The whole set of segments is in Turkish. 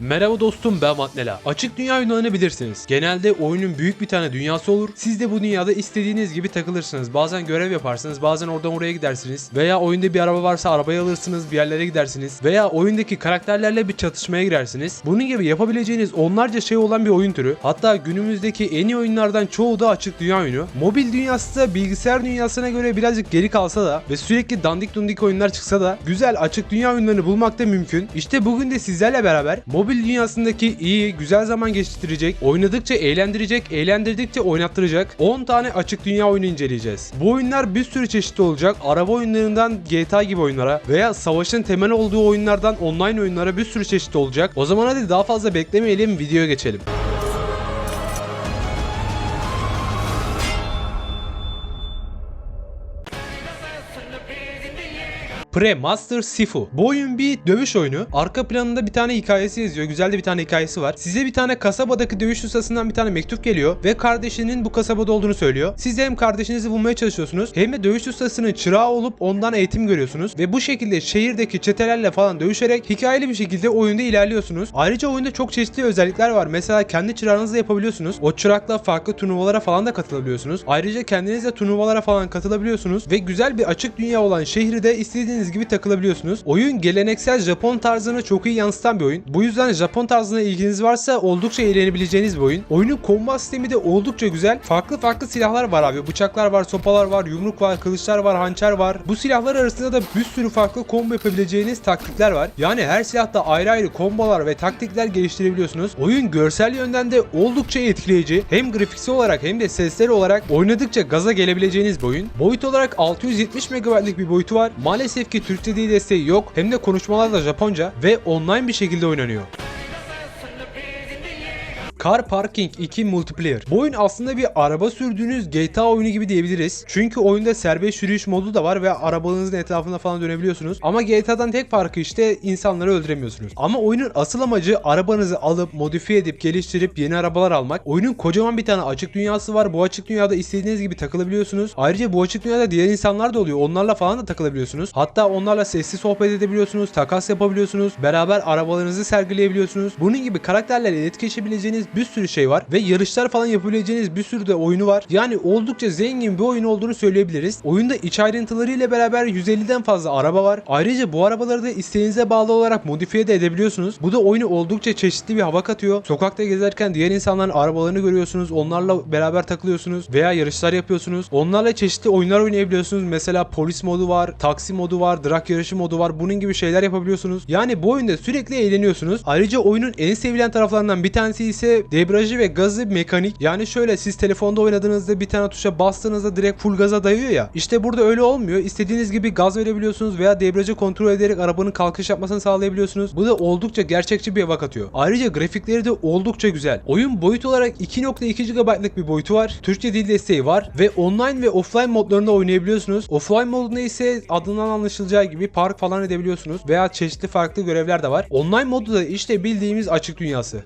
Merhaba dostum ben Matnela. Açık dünya oyunlarını bilirsiniz. Genelde oyunun büyük bir tane dünyası olur. Siz de bu dünyada istediğiniz gibi takılırsınız. Bazen görev yaparsınız, bazen oradan oraya gidersiniz. Veya oyunda bir araba varsa arabayı alırsınız, bir yerlere gidersiniz. Veya oyundaki karakterlerle bir çatışmaya girersiniz. Bunun gibi yapabileceğiniz onlarca şey olan bir oyun türü. Hatta günümüzdeki en iyi oyunlardan çoğu da açık dünya oyunu. Mobil dünyası da bilgisayar dünyasına göre birazcık geri kalsa da ve sürekli dandik dundik oyunlar çıksa da güzel açık dünya oyunlarını bulmak da mümkün. İşte bugün de sizlerle beraber mobil dünyasındaki iyi, güzel zaman geçirecek, oynadıkça eğlendirecek, eğlendirdikçe oynattıracak 10 tane açık dünya oyunu inceleyeceğiz. Bu oyunlar bir sürü çeşitli olacak. Araba oyunlarından GTA gibi oyunlara veya savaşın temel olduğu oyunlardan online oyunlara bir sürü çeşit olacak. O zaman hadi daha fazla beklemeyelim, videoya geçelim. Pre-Master Sifu. Bu oyun bir dövüş oyunu. Arka planında bir tane hikayesi yazıyor. Güzel de bir tane hikayesi var. Size bir tane kasabadaki dövüş ustasından bir tane mektup geliyor ve kardeşinin bu kasabada olduğunu söylüyor. Siz de hem kardeşinizi bulmaya çalışıyorsunuz hem de dövüş ustasının çırağı olup ondan eğitim görüyorsunuz ve bu şekilde şehirdeki çetelerle falan dövüşerek hikayeli bir şekilde oyunda ilerliyorsunuz. Ayrıca oyunda çok çeşitli özellikler var. Mesela kendi çırağınızla yapabiliyorsunuz. O çırakla farklı turnuvalara falan da katılabiliyorsunuz. Ayrıca kendiniz de turnuvalara falan katılabiliyorsunuz ve güzel bir açık dünya olan şehri de istediğiniz gibi takılabiliyorsunuz. Oyun geleneksel Japon tarzını çok iyi yansıtan bir oyun. Bu yüzden Japon tarzına ilginiz varsa oldukça eğlenebileceğiniz bir oyun. Oyunun kombat sistemi de oldukça güzel. Farklı farklı silahlar var abi. Bıçaklar var, sopalar var, yumruk var, kılıçlar var, hançer var. Bu silahlar arasında da bir sürü farklı combo yapabileceğiniz taktikler var. Yani her silahta ayrı ayrı kombolar ve taktikler geliştirebiliyorsunuz. Oyun görsel yönden de oldukça etkileyici. Hem grafiksel olarak hem de sesleri olarak oynadıkça gaza gelebileceğiniz bir oyun. Boyut olarak 670 MB'lik bir boyutu var. Maalesef ki Türkçe dil desteği yok. Hem de konuşmalar da Japonca ve online bir şekilde oynanıyor. Car Parking 2 Multiplayer. Bu oyun aslında bir araba sürdüğünüz GTA oyunu gibi diyebiliriz. Çünkü oyunda serbest yürüyüş modu da var ve arabanızın etrafında falan dönebiliyorsunuz. Ama GTA'dan tek farkı işte insanları öldüremiyorsunuz. Ama oyunun asıl amacı arabanızı alıp modifiye edip geliştirip yeni arabalar almak. Oyunun kocaman bir tane açık dünyası var. Bu açık dünyada istediğiniz gibi takılabiliyorsunuz. Ayrıca bu açık dünyada diğer insanlar da oluyor. Onlarla falan da takılabiliyorsunuz. Hatta onlarla sesli sohbet edebiliyorsunuz. Takas yapabiliyorsunuz. Beraber arabalarınızı sergileyebiliyorsunuz. Bunun gibi karakterlerle bir sürü şey var ve yarışlar falan yapabileceğiniz bir sürü de oyunu var. Yani oldukça zengin bir oyun olduğunu söyleyebiliriz. Oyunda iç ayrıntıları ile beraber 150'den fazla araba var. Ayrıca bu arabaları da isteğinize bağlı olarak modifiye de edebiliyorsunuz. Bu da oyunu oldukça çeşitli bir hava katıyor. Sokakta gezerken diğer insanların arabalarını görüyorsunuz. Onlarla beraber takılıyorsunuz veya yarışlar yapıyorsunuz. Onlarla çeşitli oyunlar oynayabiliyorsunuz. Mesela polis modu var, taksi modu var, drag yarışı modu var. Bunun gibi şeyler yapabiliyorsunuz. Yani bu oyunda sürekli eğleniyorsunuz. Ayrıca oyunun en sevilen taraflarından bir tanesi ise debriyajı ve gazı mekanik. Yani şöyle siz telefonda oynadığınızda bir tane tuşa bastığınızda direkt full gaza dayıyor ya. İşte burada öyle olmuyor. İstediğiniz gibi gaz verebiliyorsunuz veya debriyajı kontrol ederek arabanın kalkış yapmasını sağlayabiliyorsunuz. Bu da oldukça gerçekçi bir hava katıyor. Ayrıca grafikleri de oldukça güzel. Oyun boyut olarak 2.2 GB'lık bir boyutu var. Türkçe dil desteği var ve online ve offline modlarında oynayabiliyorsunuz. Offline modunda ise adından anlaşılacağı gibi park falan edebiliyorsunuz veya çeşitli farklı görevler de var. Online modu da işte bildiğimiz açık dünyası.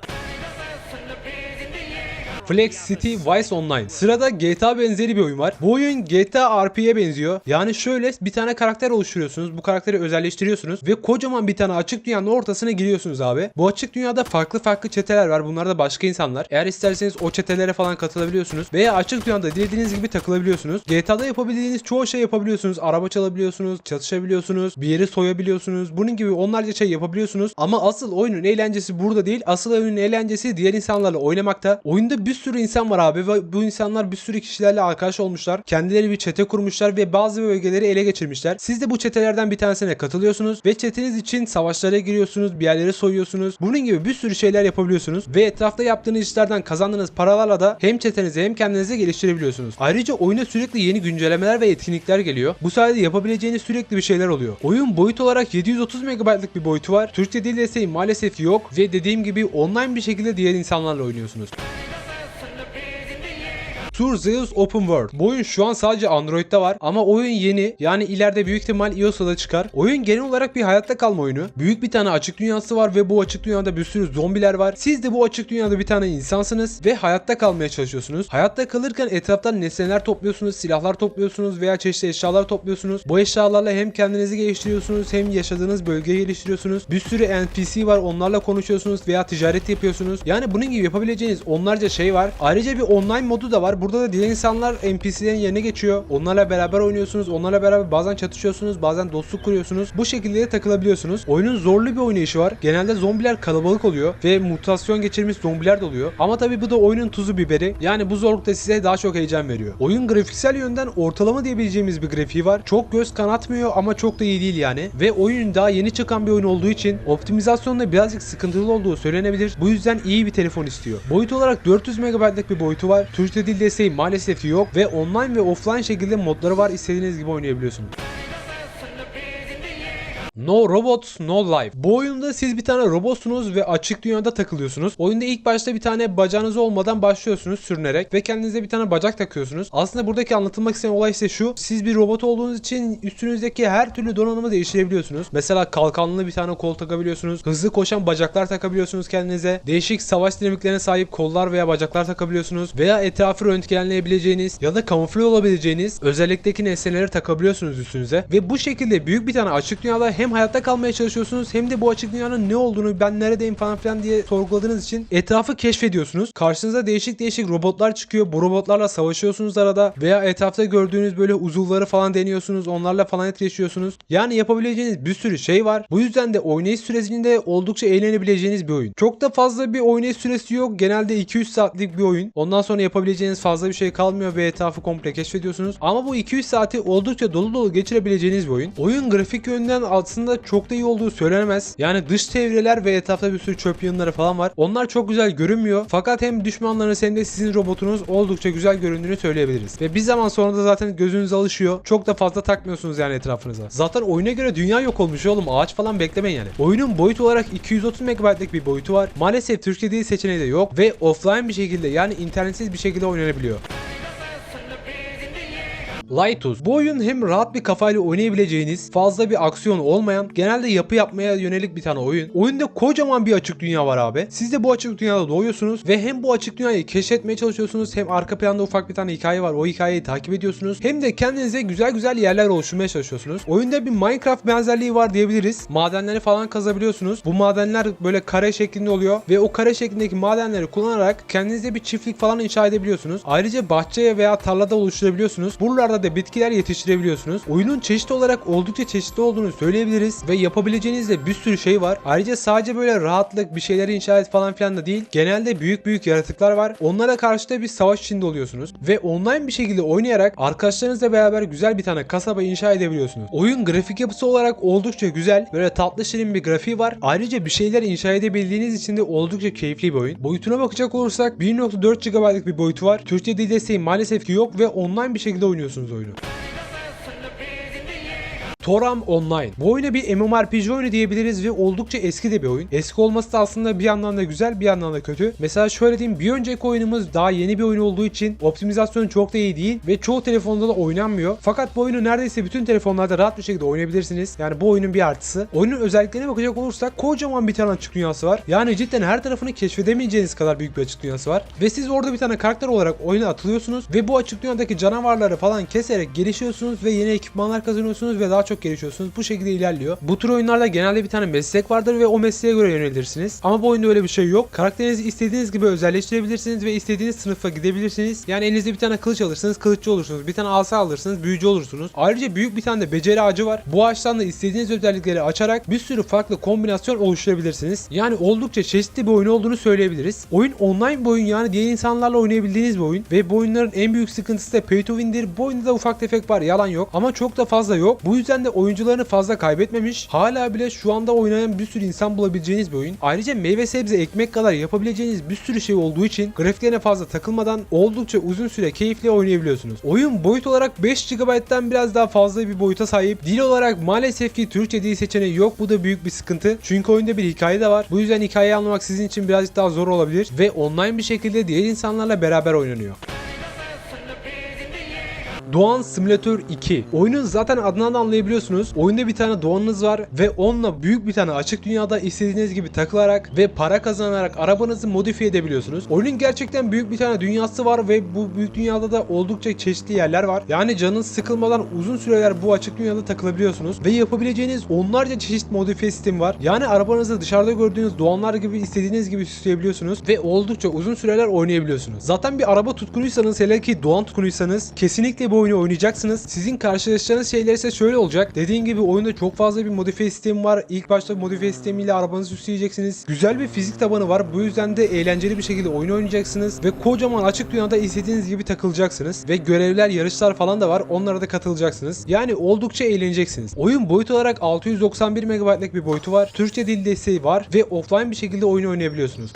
Flex City Vice Online. Sırada GTA benzeri bir oyun var. Bu oyun GTA RP'ye benziyor. Yani şöyle bir tane karakter oluşturuyorsunuz. Bu karakteri özelleştiriyorsunuz ve kocaman bir tane açık dünyanın ortasına giriyorsunuz abi. Bu açık dünyada farklı farklı çeteler var. Bunlar da başka insanlar. Eğer isterseniz o çetelere falan katılabiliyorsunuz veya açık dünyada dilediğiniz gibi takılabiliyorsunuz. GTA'da yapabildiğiniz çoğu şey yapabiliyorsunuz. Araba çalabiliyorsunuz, çatışabiliyorsunuz, bir yeri soyabiliyorsunuz. Bunun gibi onlarca şey yapabiliyorsunuz. Ama asıl oyunun eğlencesi burada değil. Asıl oyunun eğlencesi diğer insanlarla oynamakta. Oyunda bir sürü insan var abi ve bu insanlar bir sürü kişilerle arkadaş olmuşlar. Kendileri bir çete kurmuşlar ve bazı bölgeleri ele geçirmişler. Siz de bu çetelerden bir tanesine katılıyorsunuz ve çeteniz için savaşlara giriyorsunuz, bir yerleri soyuyorsunuz. Bunun gibi bir sürü şeyler yapabiliyorsunuz ve etrafta yaptığınız işlerden kazandığınız paralarla da hem çetenizi hem kendinizi geliştirebiliyorsunuz. Ayrıca oyuna sürekli yeni güncellemeler ve etkinlikler geliyor. Bu sayede yapabileceğiniz sürekli bir şeyler oluyor. Oyun boyut olarak 730 MB'lık bir boyutu var. Türkçe dil desteği maalesef yok ve dediğim gibi online bir şekilde diğer insanlarla oynuyorsunuz. Tour Zeus Open World. Bu oyun şu an sadece Android'de var ama oyun yeni. Yani ileride büyük ihtimal iOS'a da çıkar. Oyun genel olarak bir hayatta kalma oyunu. Büyük bir tane açık dünyası var ve bu açık dünyada bir sürü zombiler var. Siz de bu açık dünyada bir tane insansınız ve hayatta kalmaya çalışıyorsunuz. Hayatta kalırken etraftan nesneler topluyorsunuz, silahlar topluyorsunuz veya çeşitli eşyalar topluyorsunuz. Bu eşyalarla hem kendinizi geliştiriyorsunuz hem yaşadığınız bölgeyi geliştiriyorsunuz. Bir sürü NPC var onlarla konuşuyorsunuz veya ticaret yapıyorsunuz. Yani bunun gibi yapabileceğiniz onlarca şey var. Ayrıca bir online modu da var. Burada da diğer insanlar NPC'lerin yerine geçiyor. Onlarla beraber oynuyorsunuz. Onlarla beraber bazen çatışıyorsunuz. Bazen dostluk kuruyorsunuz. Bu şekilde de takılabiliyorsunuz. Oyunun zorlu bir oynayışı var. Genelde zombiler kalabalık oluyor ve mutasyon geçirmiş zombiler de oluyor. Ama tabii bu da oyunun tuzu biberi. Yani bu zorlukta size daha çok heyecan veriyor. Oyun grafiksel yönden ortalama diyebileceğimiz bir grafiği var. Çok göz kanatmıyor ama çok da iyi değil yani. Ve oyun daha yeni çıkan bir oyun olduğu için optimizasyonda birazcık sıkıntılı olduğu söylenebilir. Bu yüzden iyi bir telefon istiyor. Boyut olarak 400 MB'lık bir boyutu var. Türkçe dil desteği maalesef yok ve online ve offline şekilde modları var. İstediğiniz gibi oynayabiliyorsunuz. No Robots No Life. Bu oyunda siz bir tane robotsunuz ve açık dünyada takılıyorsunuz. Oyunda ilk başta bir tane bacağınız olmadan başlıyorsunuz sürünerek ve kendinize bir tane bacak takıyorsunuz. Aslında buradaki anlatılmak istenen olay ise şu. Siz bir robot olduğunuz için üstünüzdeki her türlü donanımı değiştirebiliyorsunuz. Mesela kalkanlı bir tane kol takabiliyorsunuz. Hızlı koşan bacaklar takabiliyorsunuz kendinize. Değişik savaş dinamiklerine sahip kollar veya bacaklar takabiliyorsunuz. Veya etrafı röntgenleyebileceğiniz ya da kamufle olabileceğiniz özellikteki nesneleri takabiliyorsunuz üstünüze. Ve bu şekilde büyük bir tane açık dünyada hem hayatta kalmaya çalışıyorsunuz hem de bu açık dünyanın ne olduğunu ben neredeyim falan filan diye sorguladığınız için etrafı keşfediyorsunuz. Karşınıza değişik değişik robotlar çıkıyor. Bu robotlarla savaşıyorsunuz arada veya etrafta gördüğünüz böyle uzuvları falan deniyorsunuz. Onlarla falan etkileşiyorsunuz. Yani yapabileceğiniz bir sürü şey var. Bu yüzden de oynayış süresinde oldukça eğlenebileceğiniz bir oyun. Çok da fazla bir oynayış süresi yok. Genelde 200 saatlik bir oyun. Ondan sonra yapabileceğiniz fazla bir şey kalmıyor ve etrafı komple keşfediyorsunuz. Ama bu 200 saati oldukça dolu dolu geçirebileceğiniz bir oyun. Oyun grafik yönden aslında çok da iyi olduğu söylenemez. Yani dış çevreler ve etrafta bir sürü çöp yığınları falan var. Onlar çok güzel görünmüyor. Fakat hem düşmanlarınız hem de sizin robotunuz oldukça güzel göründüğünü söyleyebiliriz. Ve bir zaman sonra da zaten gözünüz alışıyor. Çok da fazla takmıyorsunuz yani etrafınıza. Zaten oyuna göre dünya yok olmuş oğlum. Ağaç falan beklemeyin yani. Oyunun boyut olarak 230 MB'lik bir boyutu var. Maalesef Türkçe dil seçeneği de yok ve offline bir şekilde yani internetsiz bir şekilde oynanabiliyor. Lightus. Bu oyun hem rahat bir kafayla oynayabileceğiniz, fazla bir aksiyon olmayan, genelde yapı yapmaya yönelik bir tane oyun. Oyunda kocaman bir açık dünya var abi. Siz de bu açık dünyada doğuyorsunuz ve hem bu açık dünyayı keşfetmeye çalışıyorsunuz hem arka planda ufak bir tane hikaye var. O hikayeyi takip ediyorsunuz. Hem de kendinize güzel güzel yerler oluşturmaya çalışıyorsunuz. Oyunda bir Minecraft benzerliği var diyebiliriz. Madenleri falan kazabiliyorsunuz. Bu madenler böyle kare şeklinde oluyor ve o kare şeklindeki madenleri kullanarak kendinize bir çiftlik falan inşa edebiliyorsunuz. Ayrıca bahçeye veya tarlada oluşturabiliyorsunuz. Buralarda da bitkiler yetiştirebiliyorsunuz. Oyunun çeşit olarak oldukça çeşitli olduğunu söyleyebiliriz ve yapabileceğiniz de bir sürü şey var. Ayrıca sadece böyle rahatlık bir şeyleri inşa et falan filan da değil. Genelde büyük büyük yaratıklar var. Onlara karşı da bir savaş içinde oluyorsunuz ve online bir şekilde oynayarak arkadaşlarınızla beraber güzel bir tane kasaba inşa edebiliyorsunuz. Oyun grafik yapısı olarak oldukça güzel. Böyle tatlı şirin bir grafiği var. Ayrıca bir şeyler inşa edebildiğiniz için de oldukça keyifli bir oyun. Boyutuna bakacak olursak 1.4 GB'lık bir boyutu var. Türkçe dil desteği maalesef ki yok ve online bir şekilde oynuyorsunuz oyunu. Toram Online. Bu oyuna bir MMORPG oyunu diyebiliriz ve oldukça eski de bir oyun. Eski olması da aslında bir yandan da güzel bir yandan da kötü. Mesela şöyle diyeyim bir önceki oyunumuz daha yeni bir oyun olduğu için optimizasyonu çok da iyi değil ve çoğu telefonda da oynanmıyor. Fakat bu oyunu neredeyse bütün telefonlarda rahat bir şekilde oynayabilirsiniz. Yani bu oyunun bir artısı. Oyunun özelliklerine bakacak olursak kocaman bir tane açık dünyası var. Yani cidden her tarafını keşfedemeyeceğiniz kadar büyük bir açık dünyası var. Ve siz orada bir tane karakter olarak oyuna atılıyorsunuz ve bu açık dünyadaki canavarları falan keserek gelişiyorsunuz ve yeni ekipmanlar kazanıyorsunuz ve daha çok gelişiyorsunuz. Bu şekilde ilerliyor. Bu tür oyunlarda genelde bir tane meslek vardır ve o mesleğe göre yönelirsiniz. Ama bu oyunda öyle bir şey yok. Karakterinizi istediğiniz gibi özelleştirebilirsiniz ve istediğiniz sınıfa gidebilirsiniz. Yani elinizde bir tane kılıç alırsınız, kılıççı olursunuz. Bir tane asa alırsınız, büyücü olursunuz. Ayrıca büyük bir tane de beceri ağacı var. Bu ağaçtan da istediğiniz özellikleri açarak bir sürü farklı kombinasyon oluşturabilirsiniz. Yani oldukça çeşitli bir oyun olduğunu söyleyebiliriz. Oyun online bir oyun yani diğer insanlarla oynayabildiğiniz bir oyun ve bu oyunların en büyük sıkıntısı da pay to win'dir. Bu oyunda da ufak tefek var yalan yok ama çok da fazla yok. Bu yüzden de oyuncularını fazla kaybetmemiş. Hala bile şu anda oynayan bir sürü insan bulabileceğiniz bir oyun. Ayrıca meyve sebze ekmek kadar yapabileceğiniz bir sürü şey olduğu için grafiklerine fazla takılmadan oldukça uzun süre keyifli oynayabiliyorsunuz. Oyun boyut olarak 5 GB'den biraz daha fazla bir boyuta sahip. Dil olarak maalesef ki Türkçe dil seçeneği yok. Bu da büyük bir sıkıntı. Çünkü oyunda bir hikaye de var. Bu yüzden hikayeyi anlamak sizin için birazcık daha zor olabilir ve online bir şekilde diğer insanlarla beraber oynanıyor. Doğan Simulator 2. Oyunun zaten adından da anlayabiliyorsunuz. Oyunda bir tane doğanınız var ve onunla büyük bir tane açık dünyada istediğiniz gibi takılarak ve para kazanarak arabanızı modifiye edebiliyorsunuz. Oyunun gerçekten büyük bir tane dünyası var ve bu büyük dünyada da oldukça çeşitli yerler var. Yani canınız sıkılmadan uzun süreler bu açık dünyada takılabiliyorsunuz ve yapabileceğiniz onlarca çeşit modifiye sistemi var. Yani arabanızı dışarıda gördüğünüz doğanlar gibi istediğiniz gibi süsleyebiliyorsunuz ve oldukça uzun süreler oynayabiliyorsunuz. Zaten bir araba tutkunuysanız hele ki doğan tutkunuysanız kesinlikle bu oyunu oynayacaksınız. Sizin karşılaşacağınız şeyler ise şöyle olacak. Dediğim gibi oyunda çok fazla bir modifiye sistemi var. İlk başta modifiye sistemiyle arabanızı süsleyeceksiniz. Güzel bir fizik tabanı var. Bu yüzden de eğlenceli bir şekilde oyun oynayacaksınız ve kocaman açık dünyada istediğiniz gibi takılacaksınız ve görevler, yarışlar falan da var. Onlara da katılacaksınız. Yani oldukça eğleneceksiniz. Oyun boyut olarak 691 MB'lık bir boyutu var. Türkçe dil desteği var ve offline bir şekilde oyunu oynayabiliyorsunuz.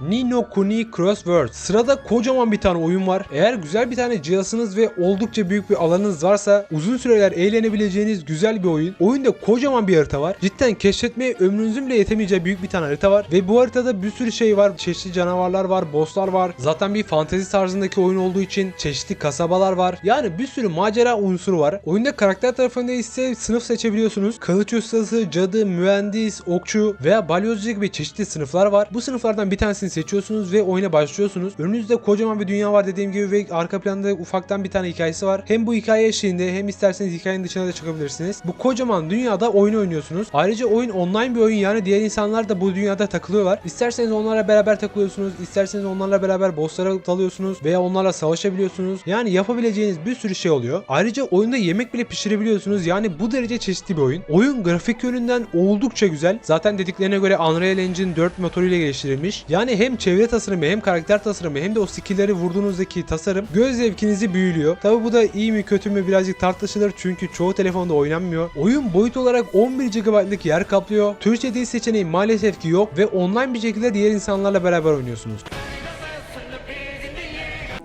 Nino Kuni Crossword. Sırada kocaman bir tane oyun var. Eğer güzel bir tane cihazınız ve oldukça büyük bir alanınız varsa uzun süreler eğlenebileceğiniz güzel bir oyun. Oyunda kocaman bir harita var. Cidden keşfetmeye ömrünüzün bile yetemeyeceği büyük bir tane harita var. Ve bu haritada bir sürü şey var. Çeşitli canavarlar var, bosslar var. Zaten bir fantezi tarzındaki oyun olduğu için çeşitli kasabalar var. Yani bir sürü macera unsuru var. Oyunda karakter tarafında ise sınıf seçebiliyorsunuz. Kılıç ustası, cadı, mühendis, okçu veya balyozcu gibi çeşitli sınıflar var. Bu sınıflardan bir tanesini seçiyorsunuz ve oyuna başlıyorsunuz. Önünüzde kocaman bir dünya var dediğim gibi ve arka planda ufaktan bir tane hikayesi var. Hem bu hikaye eşliğinde hem isterseniz hikayenin dışına da çıkabilirsiniz. Bu kocaman dünyada oyun oynuyorsunuz. Ayrıca oyun online bir oyun yani diğer insanlar da bu dünyada takılıyorlar. İsterseniz onlarla beraber takılıyorsunuz. isterseniz onlarla beraber bosslara dalıyorsunuz veya onlarla savaşabiliyorsunuz. Yani yapabileceğiniz bir sürü şey oluyor. Ayrıca oyunda yemek bile pişirebiliyorsunuz. Yani bu derece çeşitli bir oyun. Oyun grafik yönünden oldukça güzel. Zaten dediklerine göre Unreal Engine 4 motoruyla geliştirilmiş. Yani hem çevre tasarımı hem karakter tasarımı hem de o skill'leri vurduğunuzdaki tasarım göz zevkinizi büyülüyor. Tabi bu da iyi mi kötü mü birazcık tartışılır çünkü çoğu telefonda oynanmıyor. Oyun boyut olarak 11 GB'lık yer kaplıyor. Türkçe dil seçeneği maalesef ki yok ve online bir şekilde diğer insanlarla beraber oynuyorsunuz.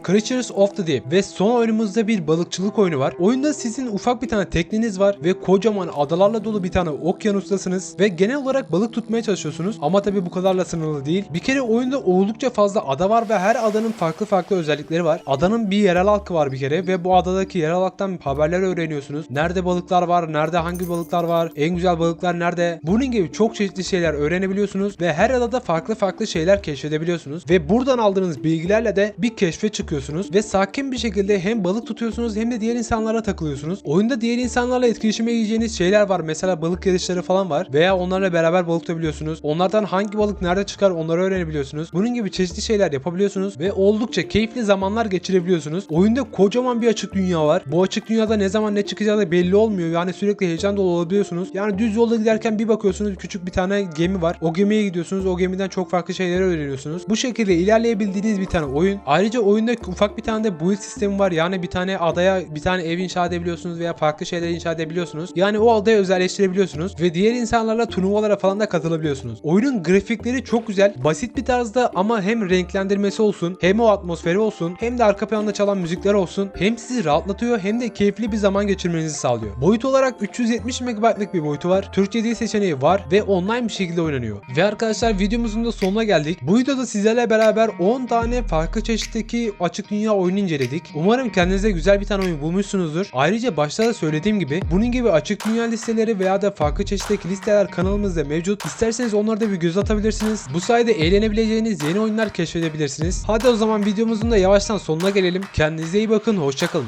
Creatures of the Deep ve son oyunumuzda bir balıkçılık oyunu var. Oyunda sizin ufak bir tane tekneniz var ve kocaman adalarla dolu bir tane okyanustasınız ve genel olarak balık tutmaya çalışıyorsunuz ama tabi bu kadarla sınırlı değil. Bir kere oyunda oldukça fazla ada var ve her adanın farklı farklı özellikleri var. Adanın bir yerel halkı var bir kere ve bu adadaki yerel halktan haberler öğreniyorsunuz. Nerede balıklar var, nerede hangi balıklar var, en güzel balıklar nerede. Bunun gibi çok çeşitli şeyler öğrenebiliyorsunuz ve her adada farklı farklı şeyler keşfedebiliyorsunuz ve buradan aldığınız bilgilerle de bir keşfe çıkıyorsunuz ve sakin bir şekilde hem balık tutuyorsunuz hem de diğer insanlara takılıyorsunuz. Oyunda diğer insanlarla etkileşime gireceğiniz şeyler var. Mesela balık yarışları falan var veya onlarla beraber balık tutabiliyorsunuz. Onlardan hangi balık nerede çıkar onları öğrenebiliyorsunuz. Bunun gibi çeşitli şeyler yapabiliyorsunuz ve oldukça keyifli zamanlar geçirebiliyorsunuz. Oyunda kocaman bir açık dünya var. Bu açık dünyada ne zaman ne çıkacağı da belli olmuyor. Yani sürekli heyecan dolu olabiliyorsunuz. Yani düz yolda giderken bir bakıyorsunuz küçük bir tane gemi var. O gemiye gidiyorsunuz. O gemiden çok farklı şeyleri öğreniyorsunuz. Bu şekilde ilerleyebildiğiniz bir tane oyun. Ayrıca oyunda ufak bir tane de build sistemi var. Yani bir tane adaya bir tane ev inşa edebiliyorsunuz veya farklı şeyler inşa edebiliyorsunuz. Yani o adayı özelleştirebiliyorsunuz ve diğer insanlarla turnuvalara falan da katılabiliyorsunuz. Oyunun grafikleri çok güzel. Basit bir tarzda ama hem renklendirmesi olsun, hem o atmosferi olsun, hem de arka planda çalan müzikler olsun. Hem sizi rahatlatıyor hem de keyifli bir zaman geçirmenizi sağlıyor. Boyut olarak 370 MB'lık bir boyutu var. Türkçe dil seçeneği var ve online bir şekilde oynanıyor. Ve arkadaşlar videomuzun da sonuna geldik. Bu videoda sizlerle beraber 10 tane farklı çeşitteki açık dünya oyunu inceledik. Umarım kendinize güzel bir tane oyun bulmuşsunuzdur. Ayrıca başta da söylediğim gibi bunun gibi açık dünya listeleri veya da farklı çeşitteki listeler kanalımızda mevcut. İsterseniz onlara da bir göz atabilirsiniz. Bu sayede eğlenebileceğiniz yeni oyunlar keşfedebilirsiniz. Hadi o zaman videomuzun da yavaştan sonuna gelelim. Kendinize iyi bakın. Hoşçakalın.